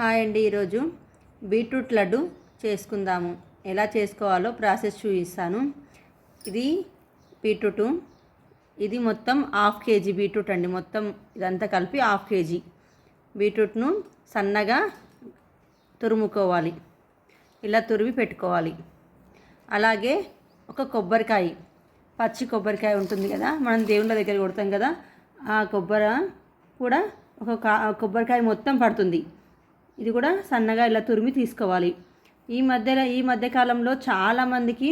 Hi అండి ఈరోజు beetroot laddu చేసుకుందాము. ఎలా చేసుకోవాలో ప్రాసెస్ చూపిస్తాను. ఇది బీట్రూట్. ఇది మొత్తం హాఫ్ కేజీ బీట్రూట్ అండి. మొత్తం ఇదంతా కలిపి హాఫ్ కేజీ. బీట్రూట్ను సన్నగా తురుముకోవాలి. ఇలా తురిమి పెట్టుకోవాలి. అలాగే ఒక కొబ్బరికాయ. పచ్చి కొబ్బరికాయ ఉంటుంది కదా మనం దేవుళ్ళ దగ్గర కొడతాం కదా ఆ కొబ్బరి కూడా ఒక కొబ్బరికాయ మొత్తం పడుతుంది. ఇది కూడా సన్నగా ఇలా తురిమి తీసుకోవాలి. ఈ మధ్యలో ఈ మధ్యకాలంలో చాలామందికి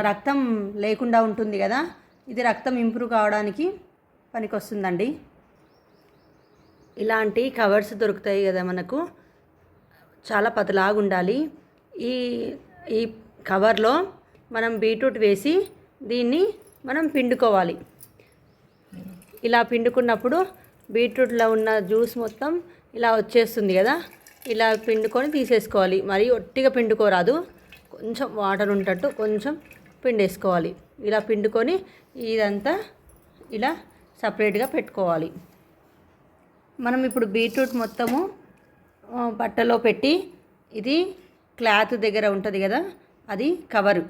రక్తం లేకుండా ఉంటుంది కదా? ఇది రక్తం ఇంప్రూవ్ కావడానికి పనికొస్తుందండి. ఇలాంటి కవర్స్ దొరుకుతాయి కదా మనకు? చాలా పతలాగా ఉండాలి. ఈ ఈ కవర్లో మనం బీట్రూట్ వేసి దీన్ని మనం పిండుకోవాలి. ఇలా పిండుకున్నప్పుడు బీట్రూట్లో ఉన్న జ్యూస్ మొత్తం ఇలా వచ్చేస్తుంది కదా. ఇలా పిండుకొని తీసేసుకోవాలి. మరి ఒట్టిగా పిండుకోరాదు. కొంచెం వాటర్ ఉంటట్టు కొంచెం పిండేసుకోవాలి. ఇలా పిండుకొని ఇదంతా ఇలా సపరేట్గా పెట్టుకోవాలి. మనం ఇప్పుడు బీట్రూట్ మొత్తము బట్టలో పెట్టి ఇది క్లాత్ దగ్గర ఉంటుంది కదా అది కవరు.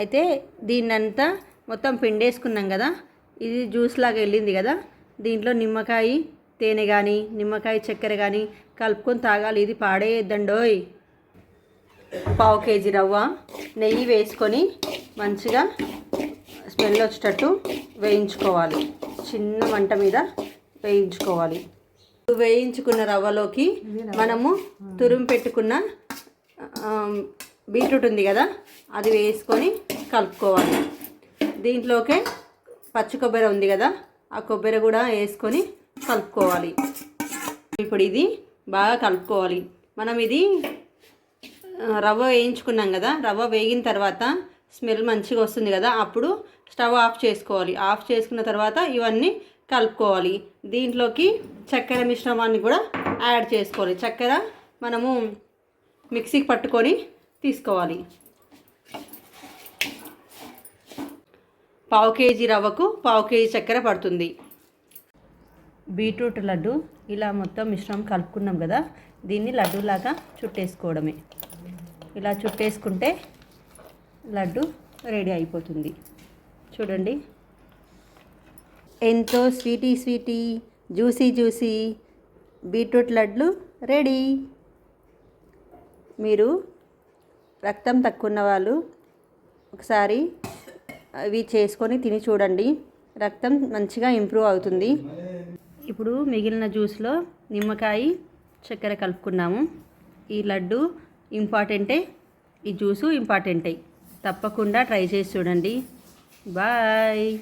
అయితే దీన్నంతా మొత్తం పిండేసుకున్నాం కదా. ఇది జ్యూస్ లాగా వెళ్ళింది కదా. దీంట్లో నిమ్మకాయ తేనె కానీ నిమ్మకాయ చక్కెర కానీ కలుపుకొని తాగాలి. ఇది పాడేయద్దండోయ్. పావు కేజీ రవ్వ నెయ్యి వేసుకొని మంచిగా స్మెల్ వచ్చేటట్టు వేయించుకోవాలి. చిన్న మంట మీద వేయించుకోవాలి. వేయించుకున్న రవ్వలోకి మనము తురుము పెట్టుకున్న బీట్రూట్ ఉంది కదా అది వేసుకొని కలుపుకోవాలి. దీంట్లోకే పచ్చి కొబ్బరి ఉంది కదా ఆ కొబ్బరి కూడా వేసుకొని కలుపుకోవాలి. ఇప్పుడు ఇది బాగా కలుపుకోవాలి. మనం ఇది రవ్వ వేయించుకున్నాం కదా రవ్వ వేగిన తర్వాత స్మెల్ మంచిగా వస్తుంది కదా అప్పుడు స్టవ్ ఆఫ్ చేసుకోవాలి. ఆఫ్ చేసుకున్న తర్వాత ఇవన్నీ కలుపుకోవాలి. దీంట్లోకి చక్కెర మిశ్రమాన్ని కూడా యాడ్ చేసుకోవాలి. చక్కెర మనము మిక్సీకి పట్టుకొని తీసుకోవాలి. పావు కేజీ రవ్వకు పావు కేజీ చక్కెర పడుతుంది. బీట్రూట్ లడ్డు ఇలా మొత్తం మిశ్రమం కలుపుకున్నాం కదా దీన్ని లడ్డూలాగా చుట్టేసుకోవడమే. ఇలా చుట్టేసుకుంటే లడ్డు రెడీ అయిపోతుంది. చూడండి. ఎంతో sweety sweety juicy juicy beetroot లడ్లు రెడీ. మీరు రక్తం తక్కువ ఉన్న వాళ్ళు ఒకసారి అవి చేసుకొని తిని చూడండి. రక్తం మంచిగా ఇంప్రూవ్ అవుతుంది. ఇప్పుడు మిగిలిన జ్యూస్లో నిమ్మకాయ చక్కెర కలుపుకున్నాము. ఈ లడ్డు ఇంపార్టెంటే ఈ జ్యూసు ఇంపార్టెంటే. తప్పకుండా ట్రై చేసి చూడండి. బాయ్.